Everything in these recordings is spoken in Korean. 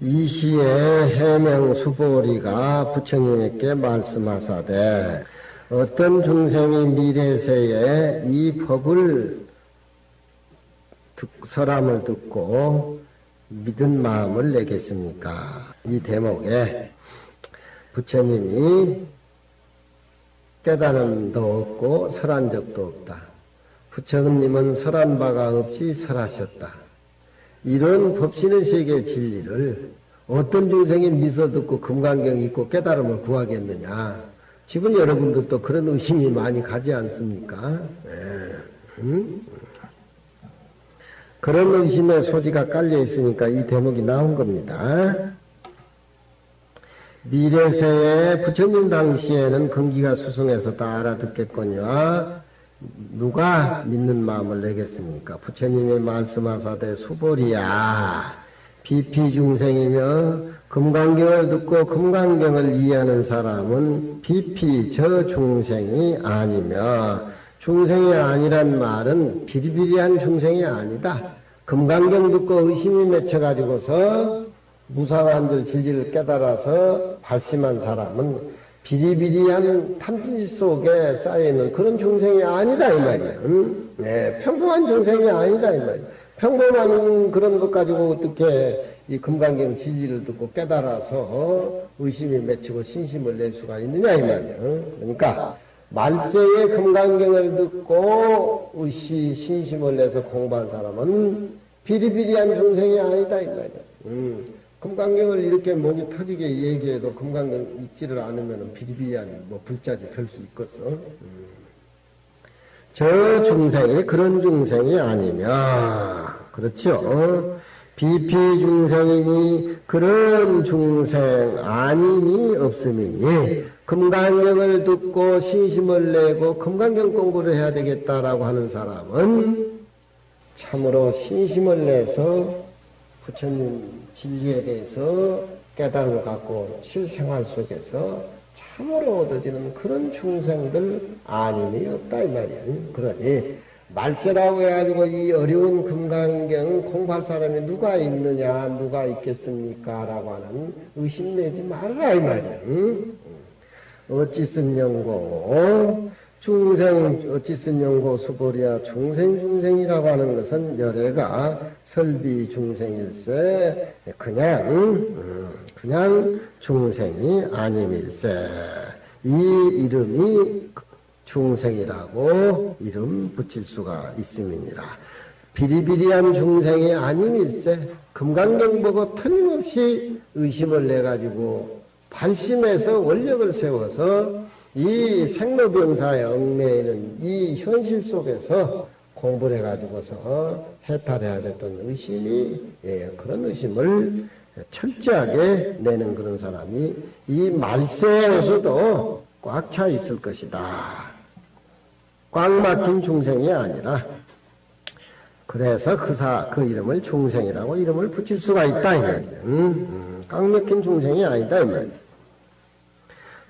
이 시에 해명 수보리가 부처님에게 말씀하사되 어떤 중생이 미래세에 이 법을 듣, 설함을 듣고 믿은 마음을 내겠습니까? 이 대목에 부처님이 깨달음도 없고 설한 적도 없다. 부처님은 설한 바가 없이 설하셨다. 이런 법신의 세계 진리를 어떤 중생이 미소 듣고 금강경 있고 깨달음을 구하겠느냐. 지금 여러분들도 그런 의심이 많이 가지 않습니까? 네. 응? 그런 의심의 소지가 깔려 있으니까 이 대목이 나온 겁니다. 미래세에 부처님 당시에는 근기가 수승해서 다 알아듣겠거니와 누가 믿는 마음을 내겠습니까? 부처님의 말씀하사대 수보리야 비피 중생이며 금강경을 듣고 금강경을 이해하는 사람은 비피 저 중생이 아니며 중생이 아니란 말은 비리비리한 중생이 아니다. 금강경 듣고 의심이 맺혀가지고서 무상한 줄 진리를 깨달아서 발심한 사람은 비리비리한 탐진지 속에 쌓여있는 그런 중생이 아니다 이 말이야. 응? 네, 평범한 중생이 아니다 이 말이야. 평범한 그런 것 가지고 어떻게 이 금강경 진리를 듣고 깨달아서 의심이 맺히고 신심을 낼 수가 있느냐 이 말이야. 응? 그러니까 말세에 금강경을 듣고 의시 신심을 내서 공부한 사람은 비리비리한 중생이 아니다 이 말이야. 응. 금강경을 이렇게 목이 터지게 얘기해도 금강경 읽지를 않으면 비리비리한 뭐 불자지 별수 있겠어. 음. 저 중생이 그런 중생이 아니며 그렇죠. 비피 중생이니 그런 중생 아니니 없음이니 금강경을 듣고 신심을 내고 금강경 공부를 해야 되겠다라고 하는 사람은 참으로 신심을 내서 부처님 진리에 대해서 깨달음을 갖고 실생활 속에서 참으로 얻어지는 그런 중생들 아님이 없다 이 말이야. 그러니 말세라고 해가지고 이 어려운 금강경 공부할 사람이 누가 있느냐 누가 있겠습니까? 라고 하는 의심 내지 말라 이 말이야. 어찌 쓴 연고 중생 어찌 쓴 연고 수보리야 중생 중생이라고 하는 것은 열애가 설비 중생일세 그냥 음, 그냥 중생이 아님일세. 이 이름이 중생이라고 이름 붙일 수가 있음이니라. 비리비리한 중생이 아님일세 금강경 보고 틀림없이 의심을 내 가지고 발심해서 원력을 세워서 이 생로병사의 얽매이는 이 현실 속에서 공부를 해가지고서 해탈해야 됐던 의심이 예, 그런 의심을 철저하게 내는 그런 사람이 이 말세에서도 꽉 차 있을 것이다. 꽉 막힌 중생이 아니라 그래서 그 사, 그 이름을 중생이라고 이름을 붙일 수가 있다. 이 말이야. 음, 음, 꽉 막힌 중생이 아니다. 이 말이야.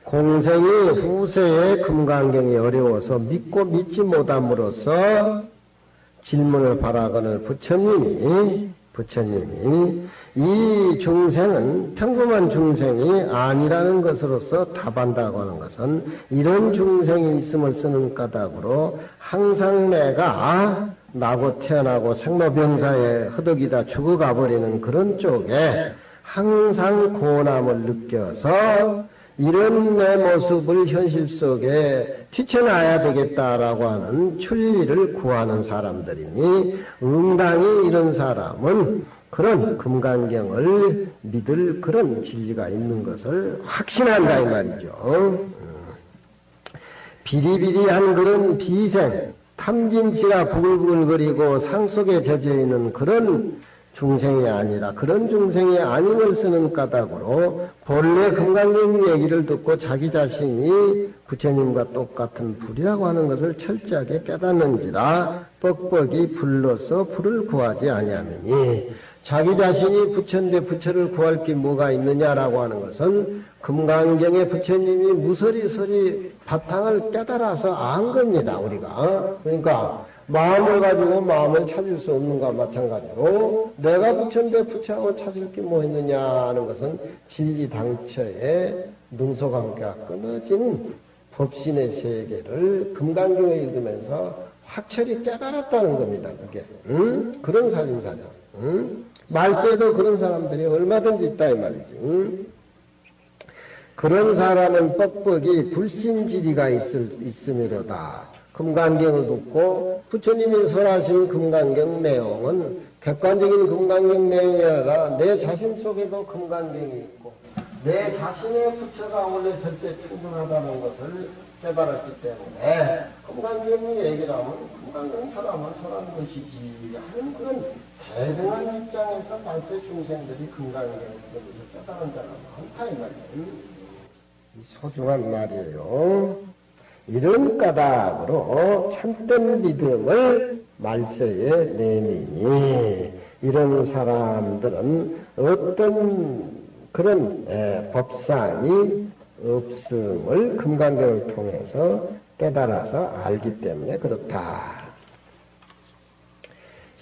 공생이 후세에 금강경이 어려워서 믿고 믿지 못함으로써 질문을 바라거늘 부처님이 부처님이 이 중생은 평범한 중생이 아니라는 것으로서 답한다고 하는 것은 이런 중생이 있음을 쓰는 까닭으로 항상 내가 나고 태어나고 생로병사에 허덕이다 죽어가 버리는 그런 쪽에 항상 고남을 느껴서 이런 내 모습을 현실 속에 튀쳐나야 되겠다라고 하는 출리를 구하는 사람들이니 응당히 이런 사람은 그런 금강경을 믿을 그런 진리가 있는 것을 확신한다 이 말이죠. 비리비리한 그런 비생, 탐진치가 부글부글거리고 상 속에 젖어 있는 그런 중생이 아니라 그런 중생이 아님을 쓰는 까닭으로 본래 금강경 얘기를 듣고 자기 자신이 부처님과 똑같은 불이라고 하는 것을 철저하게 깨닫는지라 뻑뻑이 불로서 불을 구하지 아니하느니 자기 자신이 부처인데 부처를 구할 게 뭐가 있느냐라고 하는 것은 금강경의 부처님이 무서리서리 바탕을 깨달아서 안 겁니다 우리가. 그러니까 마음을 가지고 마음을 찾을 수 없는 것과 마찬가지로 내가 부처인데 부처하고 찾을 게뭐 있느냐 하는 것은 진리 당처의 능소관계가 끊어진 법신의 세계를 금강경을 읽으면서 확철히 깨달았다는 겁니다. 그게 응? 그런 사진사냐. 응? 말세도 그런 사람들이 얼마든지 있다 이 말이지. 응? 그런 사람은 뻑뻑이 불신지리가 있을, 있으므로다. 금강경을 듣고 부처님이 설하신 금강경 내용은 객관적인 금강경 내용이 아니라 내 자신 속에도 금강경이 있고 내 자신의 부처가 원래 절대 충분하다는 것을 깨달았기 때문에 금강경 얘기를 하면 금강경 사람은 설한 것이지 하는 그런 대등한 입장에서 말세 중생들이 금강경을 깨달은 사람은 많다 이 말이에요. 소중한 말이에요. 이런 까닭으로 참된 믿음을 말세에 내미니 이런 사람들은 어떤 그런 에, 법상이 없음을 금강경을 통해서 깨달아서 알기 때문에 그렇다.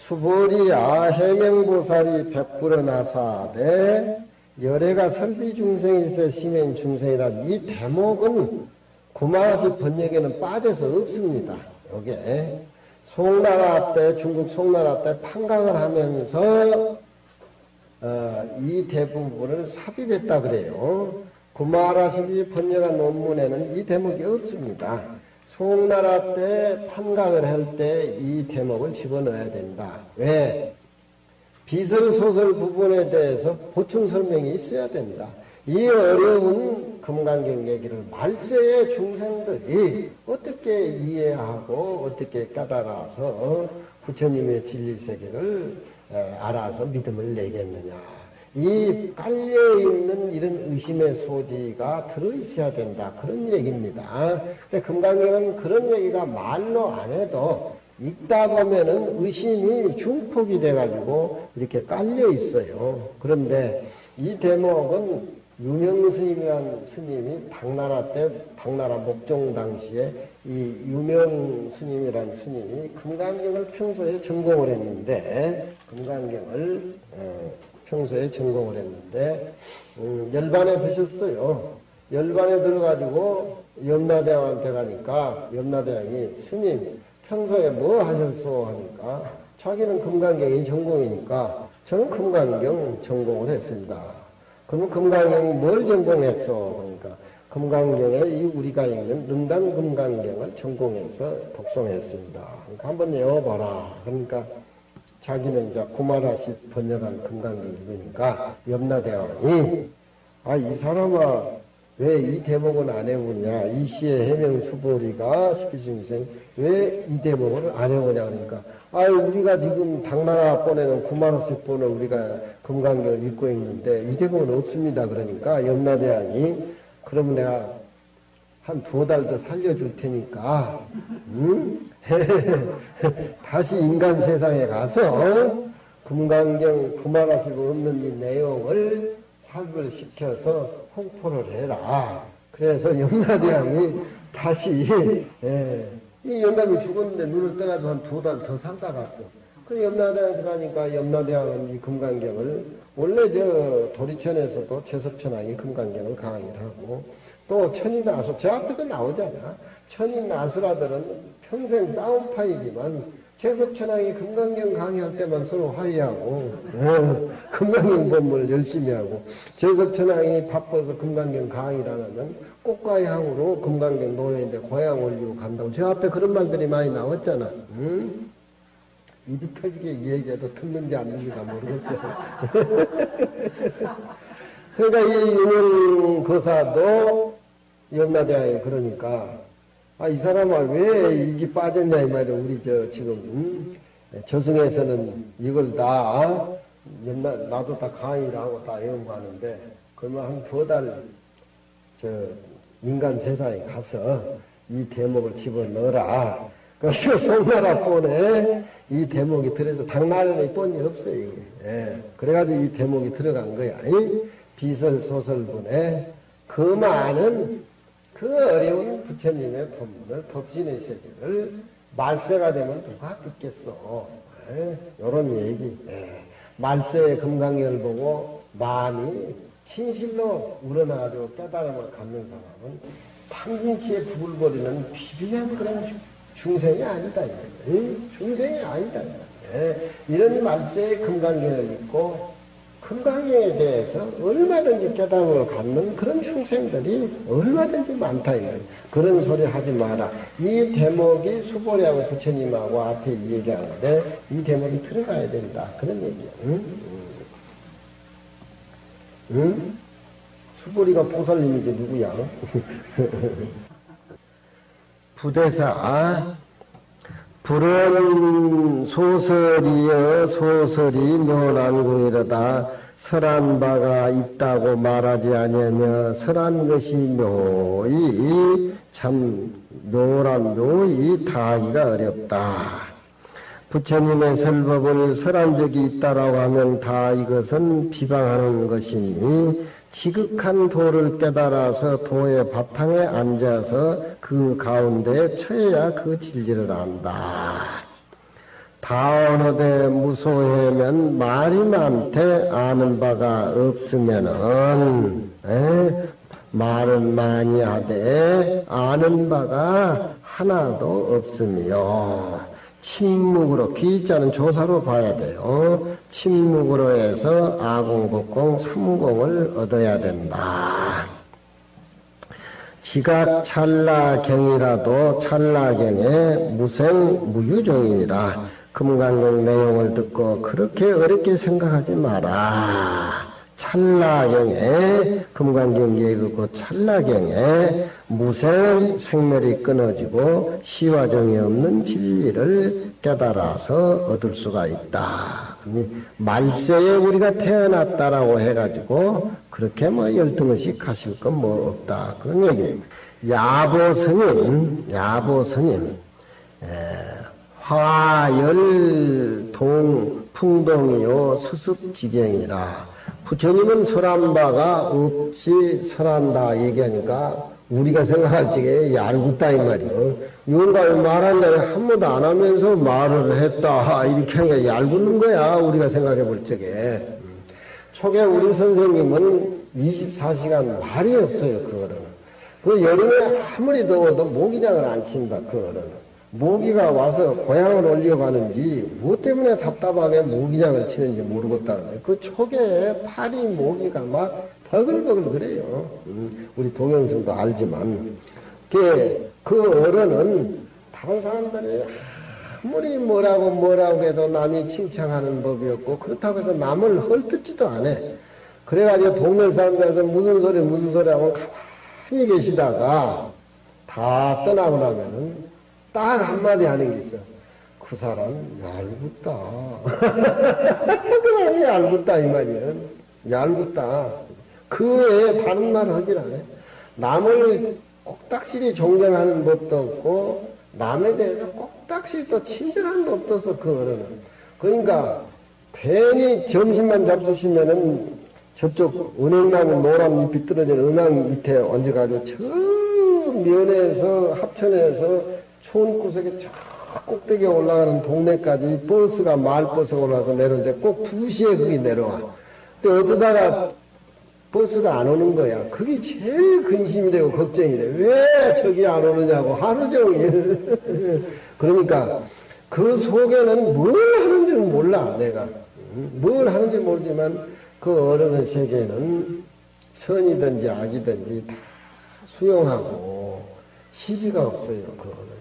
수보리야 해명보살이 백불어 나사되 열애가 설비 중생일세 심행 중생이라 이 대목은 구마라시 번역에는 빠져서 없습니다. 요게 송나라 때 중국 송나라 때 판각을 하면서 어, 이 대부분을 삽입했다 그래요. 구마라시 번역한 논문에는 이 대목이 없습니다. 송나라 때 판각을 할 때 이 대목을 집어넣어야 된다. 왜? 비설소설 부분에 대해서 보충 설명이 있어야 된다. 이 어려운 금강경 얘기를 말세의 중생들이 어떻게 이해하고 어떻게 깨달아서 부처님의 진리 세계를 알아서 믿음을 내겠느냐. 이 깔려 있는 이런 의심의 소지가 들어 있어야 된다. 그런 얘기입니다. 근데 금강경은 그런 얘기가 말로 안 해도 읽다 보면은 의심이 중폭이 돼가지고 이렇게 깔려 있어요. 그런데 이 대목은 유명 스님이란 스님이 당나라 때, 당나라 목종 당시에 이 유명 스님이란 스님이 금강경을 평소에 전공을 했는데, 금강경을 어, 평소에 전공을 했는데, 음, 열반에 드셨어요. 열반에 들어가지고 염라대왕한테 가니까 염라대왕이 스님, 평소에 뭐 하셨소? 하니까 자기는 금강경이 전공이니까 저는 금강경 전공을 했습니다. 그러면 금강경이 뭘 전공했어? 그러니까 금강경에 이 우리가 읽는 능단 금강경을 전공해서 독송했습니다. 그러니까 한번 외워봐라. 그러니까 자기는 이제 구마라시 번역한 금강경이니까 염라대왕이 아 이 사람아 왜 이 대목은 안 해보냐? 이 시의 해명 수보리가 십기중생 왜 이 대목을 안 해보냐 그러니까. 아 우리가 지금 당나라 번에는 구마라시 번을 우리가 금강경을 읽고 있는데 이 대목은 없습니다. 그러니까 염라대왕이 그럼 내가 한 두 달 더 살려줄 테니까 응? 다시 인간 세상에 가서 금강경 구마라시고 없는 이 내용을 삽입을 시켜서 홍포를 해라. 그래서 염라대왕이 다시 예, 이 영감이 죽었는데 눈을 떠가지고 한두 달 더 살다 갔어. 그 염라대왕 들어가니까 염라대왕은 이 금강경을 원래 저 도리천에서도 제섭천왕이 금강경을 강의를 하고 또 천인아수 저 앞에도 나오잖아. 천인아수라들은 평생 싸움 파이지만 제섭천왕이 금강경 강의할 때만 서로 화해하고 어, 금강경 법문을 열심히 하고 제섭천왕이 바빠서 금강경 강의를 하면 꽃과 향으로 금강경 노예인데 고향 올리고 간다고 저 앞에 그런 말들이 많이 나왔잖아. 응? 입이 터지게 이 얘기해도 듣는지 안 듣는지가 모르겠어요. 그러니까 이 유명 거사도 염라대왕이 그러니까 아, 이 사람아, 왜 이게 빠졌냐, 이 말이야. 우리 저, 지금, 음? 저승에서는 이걸 다, 나, 나도 다 강의를 하고 다 연구하는데, 그러면 한 두 달, 저, 인간 세상에 가서 이 대목을 집어 넣어라. 그래서 송나라 본에 이 대목이 들어서 당나라에 본이 없어요, 이게. 예. 그래가지고 이 대목이 들어간 거야. 이 비설 소설분에 그 많은 그 어려운 부처님의 법문을 법진의 세계를 말세가 되면 누가 듣겠어? 이런 얘기. 예. 말세의 금강경을 보고 마음이 진실로 우러나가지고 깨달음을 갖는 사람은 탕진치에 버리는 비비한 그런 중- 중생이 아니다. 예? 중생이 아니다. 예. 이런 말세의 금강경을 읽고 금강경에 대해서 얼마든지 깨달음을 갖는 그런 중생들이 얼마든지 많다. 이거예요. 그런 소리 하지 마라. 이 대목이 수보리하고 부처님하고 앞에 얘기하는데 이 대목이 들어가야 된다. 그런 얘기야. 응? 응? 수보리가 보살님이지 누구야? 부대사 불은 소설이여 소설이 묘난궁이로다 설한 바가 있다고 말하지 아니하며 설한 것이 묘이 참 묘란 묘이 다하기가 어렵다. 부처님의 설법을 설한 적이 있다라고 하면 다 이것은 비방하는 것이니 지극한 도를 깨달아서 도의 바탕에 앉아서 그 가운데 처해야 그 진리를 안다. 다 어느 데 무소해면 말이 많대 아는 바가 없으면은 에? 말은 많이 하되 아는 바가 하나도 없으며 침묵으로 기자는 조사로 봐야 돼요. 침묵으로 해서 아공복공 삼공을 얻어야 된다. 지각 찰나경이라도 찰나경에 무생 무유종이니라 금강경 내용을 듣고 그렇게 어렵게 생각하지 마라. 찰나경에 금강경기에 읽고 찰나경에 무생 생멸이 끊어지고 시화종이 없는 진리를 깨달아서 얻을 수가 있다. 말세에 우리가 태어났다라고 해가지고 그렇게 뭐 열등의식 하실 건 뭐 없다. 그런 얘기입니다. 야보 스님, 야보 스님, 에, 화열 동 풍동이요 수습지경이라 부처님은 설한 바가 없이 설한다 얘기하니까 우리가 생각할 적에 얄궂다 이 말이요. 윤곽을 말한 자리 한 번도 안 하면서 말을 했다 이렇게 게 얄궂는 거야 우리가 생각해 볼 적에. 초기 우리 선생님은 24시간 말이 없어요 그거는. 그 여름에 아무리 더워도 모기장을 안 친다 그거는. 모기가 와서 고향을 올려가는지 뭐 때문에 답답하게 모기장을 치는지 모르겠다는데 그 초기에 파리 모기가 막 버글버글 그래요. 음, 우리 동영상도 알지만 그, 그 어른은 다른 사람들이 아무리 뭐라고 뭐라고 해도 남이 칭찬하는 법이었고 그렇다고 해서 남을 헐뜯지도 않아. 그래가지고 동네 사람들에서 무슨 소리 무슨 소리 하고 가만히 계시다가 다 떠나고 나면은 딱 한마디 하는 게 있어. 그 사람 얄궂다. 그 사람이 얄궂다 이 말이야. 얄궂다. 그 외에 다른 말을 하질 않아. 남을 꼭딱실히 존경하는 법도 없고 남에 대해서 꼭딱실히 또 친절한 법도 없어 그 어른은. 그러니까 괜히 점심만 잡수시면은 저쪽 은행나무 노란 잎이 떨어진 은행 밑에 얹어가지고 저 면에서 합천에서 촌 구석에 저 꼭대기에 올라가는 동네까지 버스가 마을버스가 올라와서 내려오는데 꼭 2시에 거기 내려와. 근데 어쩌다가 버스가 안 오는 거야. 그게 제일 근심이 되고 걱정이 돼. 왜 저기 안 오느냐고 하루 종일. 그러니까 그 속에는 뭘 하는지는 몰라, 내가. 뭘 하는지 모르지만 그 어른의 세계는 선이든지 악이든지 다 수용하고 시비가 없어요. 그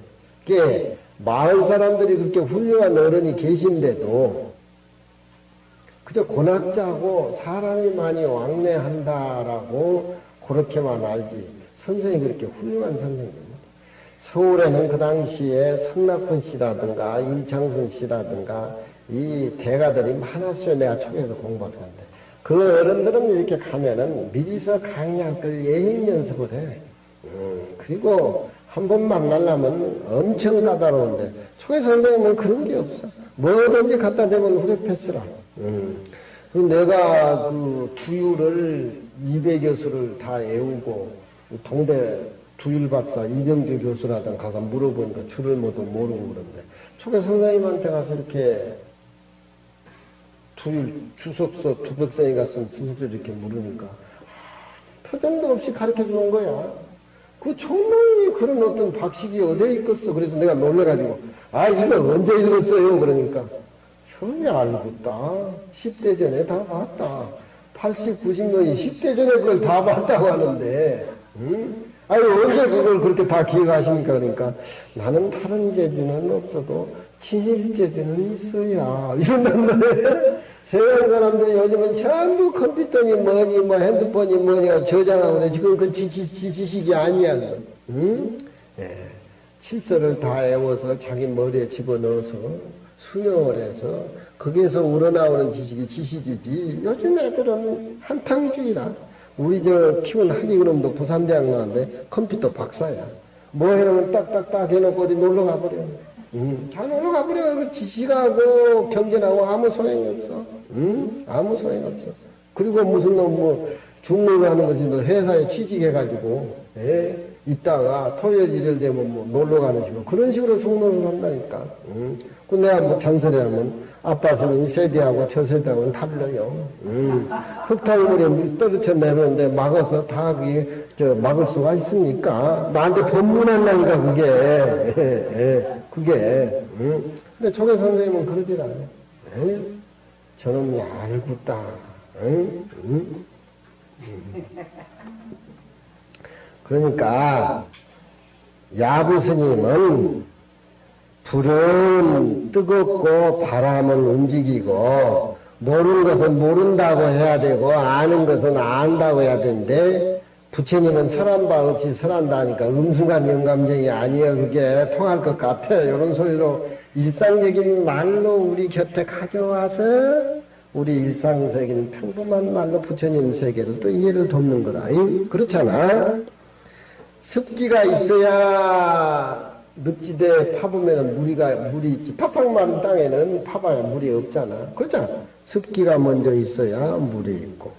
게 마을 사람들이 그렇게 훌륭한 어른이 계신데도 그저 고낙자고 사람이 많이 왕래한다라고 그렇게만 알지. 선생이 그렇게 훌륭한 선생님 서울에는 그 당시에 성낙훈 씨라든가 임창순 씨라든가 이 대가들이 많았어요. 내가 초에서 공부하는데. 그 어른들은 이렇게 가면은 미리서 강의할 걸 예행 연습을 해. 음, 그리고 한 번 만나려면 엄청 까다로운데 초에 선생님은 그런 게 없어 뭐든지 갖다 대면 후회 패스라 음. 내가 그 두유를 200여 수를 다 애우고 동대 두일 박사, 이병주 교수라든 가서 물어보니까 줄을 모두 모르고 그런데 초계 선생님한테 가서 이렇게 두일 주석서 두백성이 갔으면 주석서 이렇게 물으니까 표정도 없이 가르쳐 주는 거야. 그 총명이 그런 어떤 박식이 어디에 있겠어. 그래서 내가 놀래가지고, 아, 이거 언제 읽었어요? 그러니까, 형이 알고 있다. 10대 전에 다 봤다. 80, 90년이 10대 전에 그걸 다 봤다고 하는데, 응? 아니, 언제 그걸 그렇게 다 기억하십니까? 그러니까, 나는 다른 재주는 없어도, 진실 재주는 있어야. 이런단 말이에요. 세상 사람들이 요즘은 전부 컴퓨터니 뭐니 뭐 핸드폰이 뭐니 저장하고 그래. 지금 그 지, 지, 지, 지식이 아니야. 응? 예. 칠서를 다 외워서 자기 머리에 집어넣어서 수용을 해서 거기에서 우러나오는 지식이 지식이지. 요즘 애들은 한탕주의라. 우리 저 키운 한이 그놈도 부산대학 나왔는데 컴퓨터 박사야. 뭐 해놓으면 딱딱딱 해놓고 어디 놀러 가버려. 음, 잘 놀러 가버려. 그 지식하고 경전하고 아무 소용이 없어. 음, 아무 소용이 없어. 그리고 무슨 놈뭐 중로를 하는 것이 너 회사에 취직해가지고, 예, 있다가 토요일 되면 뭐 놀러 가는 식으로 그런 식으로 중로를 한다니까. 음, 그 내가 뭐 잔소리하면 아빠 스님이 세대하고 저 세대하고는 달라요. 음, 흙탕물에 물 떨어져 내려오는데 막아서 다 그게 저 막을 수가 있습니까? 나한테 법문한다니까 그게. 예, 예, 그게. 음. 근데 조계 선생님은 그러질 않아요. 예? 저놈이 알고 있다. 응? 응? 그러니까 야부 스님은 불은 뜨겁고 바람은 움직이고 모르는 것은 모른다고 해야 되고 아는 것은 안다고 해야 되는데 부처님은 설한 바 없이 설한다 하니까 음순한 영감정이 아니에요. 그게 통할 것 같아. 이런 소리로 일상적인 말로 우리 곁에 가져와서 우리 일상적인 평범한 말로 부처님 세계를 또 이해를 돕는 거라. 그렇잖아. 습기가 있어야 늪지대에 파보면 물이가, 물이 있지. 마른 땅에는 파봐야 물이 없잖아. 그렇잖아. 습기가 먼저 있어야 물이 있고,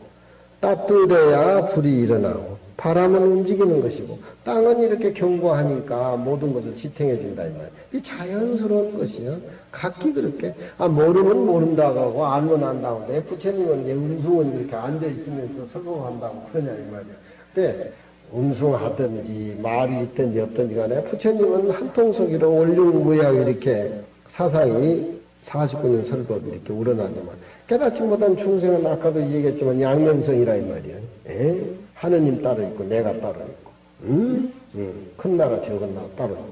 따뜻해야 불이 일어나고, 바람은 움직이는 것이고, 땅은 이렇게 견고하니까 모든 것을 지탱해 준다, 이 말이야. 이 자연스러운 것이요. 각기 그렇게, 아, 모르면 모른다고 하고, 알면 안다고 하는데, 부처님은 이제 음승은 이렇게 앉아 있으면서 설법한다고 그러냐, 이 말이야. 근데, 음숭하든지 말이 있든지 없든지 간에 부처님은 한통속이로 원륜무약 이렇게 사상이 49년 설법이 이렇게 우러나지만 깨닫지 못한 중생은 아까도 얘기했지만 양면성이라 이 말이에요. 에? 하느님 따로 있고 내가 따로 있고 음? 음. 큰 나라 적은 나라 따로 말이야.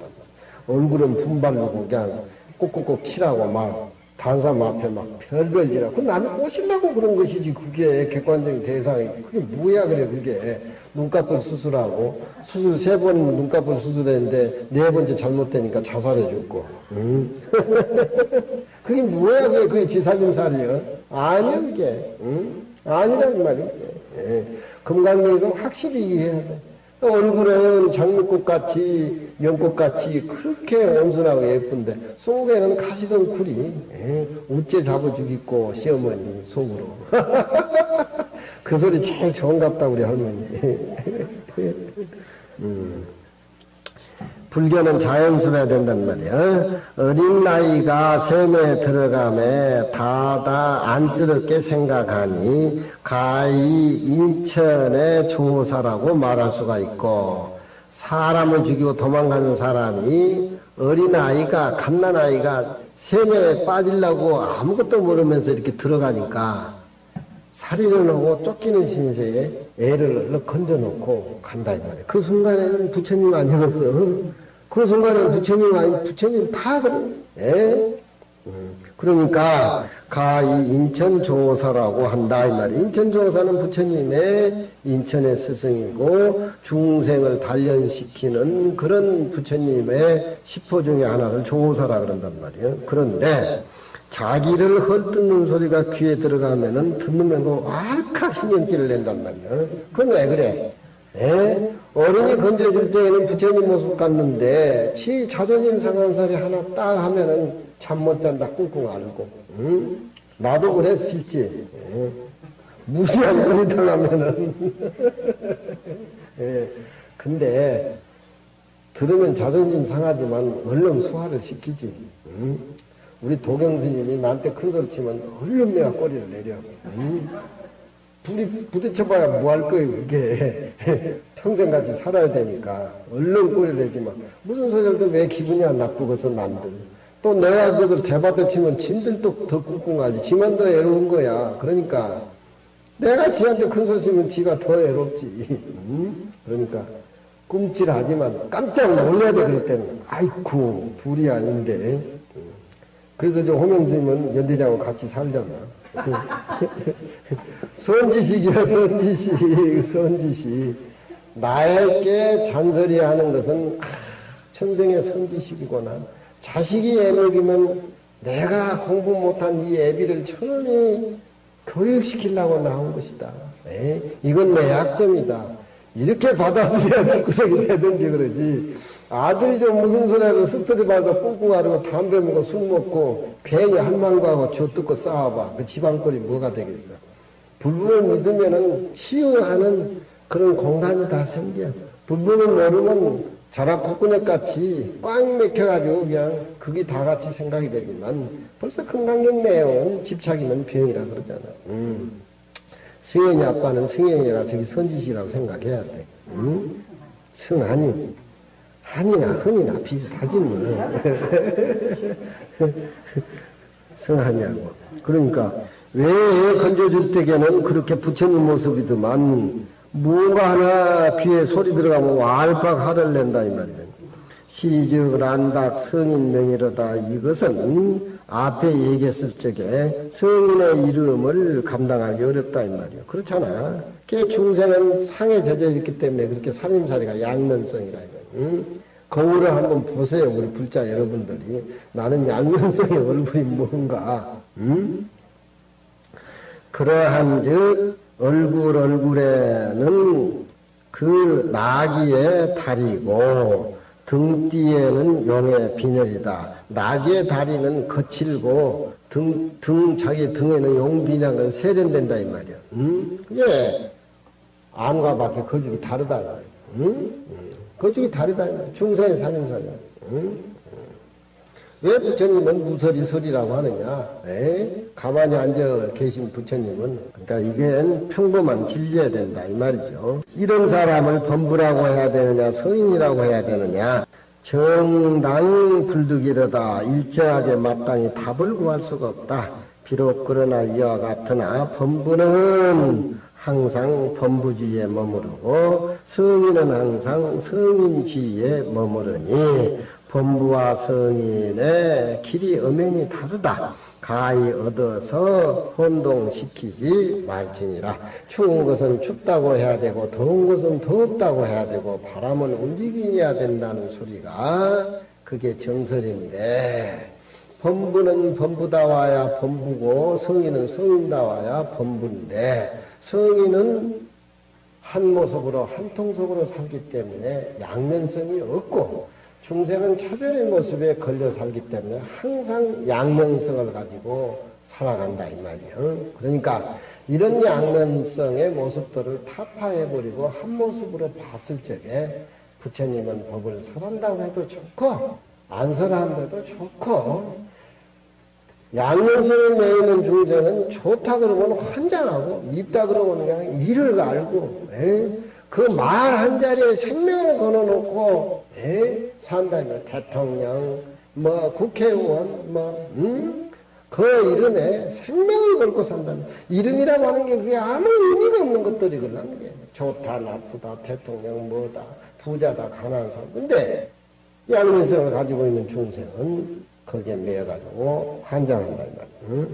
얼굴은 분발하고 그냥 꼭꼭꼭 칠하고 막 단삼 앞에 막 별별 지라. 그 남이 꼬시려고 그런 것이지. 그게 객관적인 대상이. 그게 뭐야, 그래, 그게. 눈꺼풀 수술하고, 수술 세 번 눈꺼풀 수술했는데, 네 번째 잘못되니까 자살해 줬고. 응? 그게 뭐야, 그게, 그게 지사짐살이요? 아니야, 그게. 응? 아니란 말이야. 예. 금강경에서 확실히 이해해야 돼. 얼굴은 장미꽃같이 연꽃같이 그렇게 온순하고 예쁜데 속에는 가시던 굴이 예, 우째 잡아주겠고 시어머니 속으로 그 소리 제일 좋은 같다 우리 할머니 음. 불교는 자연스러워야 된단 말이야. 어린 나이가 세매에 들어감에 다다 안쓰럽게 생각하니 가히 인천의 조사라고 말할 수가 있고 사람을 죽이고 도망가는 사람이 어린 아이가 갓난 아이가 세매에 빠지려고 아무것도 모르면서 이렇게 들어가니까 살인을 하고 쫓기는 신세에 애를 건져놓고 간다 이 말이야. 그 순간에는 부처님 아니었어. 그 순간에는 부처님 아니 부처님 다 그래. 예? 그러니까 가히 인천 조사라고 한다 이 말이야. 인천 조사는 부처님의 인천의 스승이고 중생을 단련시키는 그런 부처님의 시포 중에 하나를 조사라 그런단 말이에요. 그런데 자기를 헐뜯는 소리가 귀에 들어가면은 듣는 면도 왈칵 신경질을 낸단 말이야. 그건 왜 그래? 에? 어른이 건져줄 때에는 부처님 모습 같는데, 지 자존심 상한 소리 하나 딱 하면은 잠 못 잔다 꿍꿍 앓고, 응? 나도 그랬을지. 에? 무시한 소리 당하면은. 에. 근데, 들으면 자존심 상하지만 얼른 소화를 시키지. 응? 우리 도경 스님이 나한테 큰 소리 치면 얼른 내가 꼬리를 내려. 응? 둘이 부딪혀봐야 뭐 할 거예요, 그게. 평생 같이 살아야 되니까. 얼른 꼬리를 내지만. 무슨 소리를 왜 기분이 안 나쁘고서 난들. 또 내가 그것을 대받아 치면 진들도 더 꿍꿍하지. 지만 더 애로운 거야. 그러니까. 내가 지한테 큰 소리 치면 지가 더 애롭지. 응? 그러니까. 꿈찔하지만 깜짝 놀래야 돼, 그럴 때는. 아이쿠, 둘이 아닌데. 그래서 저 호명 스님은 연대장하고 같이 살잖아. 선지식이야, 선지식, 선지식. 나에게 잔소리 하는 것은, 아, 천생의 선지식이구나. 자식이 애먹이면 내가 공부 못한 이 애비를 천원히 교육시키려고 나온 것이다. 에? 이건 내 약점이다. 이렇게 받아들여야 구석이 되든지 그러지. 아들이 좀 무슨 소리 하고 습소리 봐서 뿡뿡하고 담배 먹고 술 먹고 괜히 할망구하고 쥐 뜯고 싸워봐. 그 집안꼴이 뭐가 되겠어. 불법을 믿으면은 치유하는 그런 공간이 다 생겨. 불법을 모르면 자락 콧구녕 같이 꽉 맥혀가지고 그냥 그게 다 같이 생각이 되지만 벌써 금강경 내용은 집착이면 병이라 그러잖아. 음. 승현이 아빠는 승현이가 저기 선지시라고 생각해야 돼. 응? 승한이. 한이나 흔이나 비슷하지 뭐. 승한이하고. 그러니까 왜 건져줄 때에는 그렇게 부처님 모습이더만 뭔가 하나 귀에 소리 들어가면 왈칵 화를 낸다 이 말이야. 시즉 란닥 성인 명이로다 이것은 앞에 얘기했을 적에 성인의 이름을 감당하기 어렵다 이 말이야. 그렇잖아. 그 중생은 상에 젖어 있기 때문에 그렇게 살림살이가 양면성이라 이거. 응? 거울을 한번 보세요, 우리 불자 여러분들이. 나는 양면성의 얼굴이 뭔가. 응? 그러한 즉 얼굴 얼굴에는 그 나기의 달이고 등뒤에는 용의 비늘이다. 나기의 다리는 거칠고 등, 등 자기 등에는 용비냐가 세련된다 이 말이야. 응? 그게 안과 밖에 거죽이 다르다. 응? 거죽이 다르다. 중생의 사념사냐. 응? 왜 부처님은 무설이 설이라고 하느냐? 에? 가만히 앉아 계신 부처님은 그러니까 이게 평범한 진리여야 된다 이 말이죠. 이런 사람을 범부라고 해야 되느냐 성인이라고 해야 되느냐 정당 불득이르다 일정하게 마땅히 답을 구할 수가 없다. 비록 그러나 이와 같으나 범부는 항상 범부지에 머무르고 성인은 항상 성인지에 머무르니 범부와 성인의 길이 엄연히 다르다. 가히 얻어서 혼동시키지 말지니라. 추운 것은 춥다고 해야 되고 더운 것은 덥다고 해야 되고 바람은 움직여야 된다는 소리가 그게 정설인데 범부는 범부다와야 범부고 성인은 성인다와야 범부인데 성인은 한 모습으로 한 통속으로 살기 때문에 양면성이 없고 중생은 차별의 모습에 걸려 살기 때문에 항상 양면성을 가지고 살아간다 이 말이에요. 그러니까 이런 양면성의 모습들을 타파해버리고 한 모습으로 봤을 적에 부처님은 법을 설한다고 해도 좋고 안 설한데도 좋고 양면성에 매이는 중생은 좋다 그러면 환장하고 밉다 그러면 그냥 이를 알고 그 말 한 자리에 생명을 걸어놓고 에? 산다면 대통령 뭐 국회의원 뭐 음? 그 이름에 생명을 걸고 산다면 이름이라고 하는 게 그게 아무 의미가 없는 것들이거든 게 좋다 나쁘다 대통령 뭐다 부자다 가난한 사람 근데 양면성을 가지고 있는 중생은 거기에 매여가지고 환장한다. 응?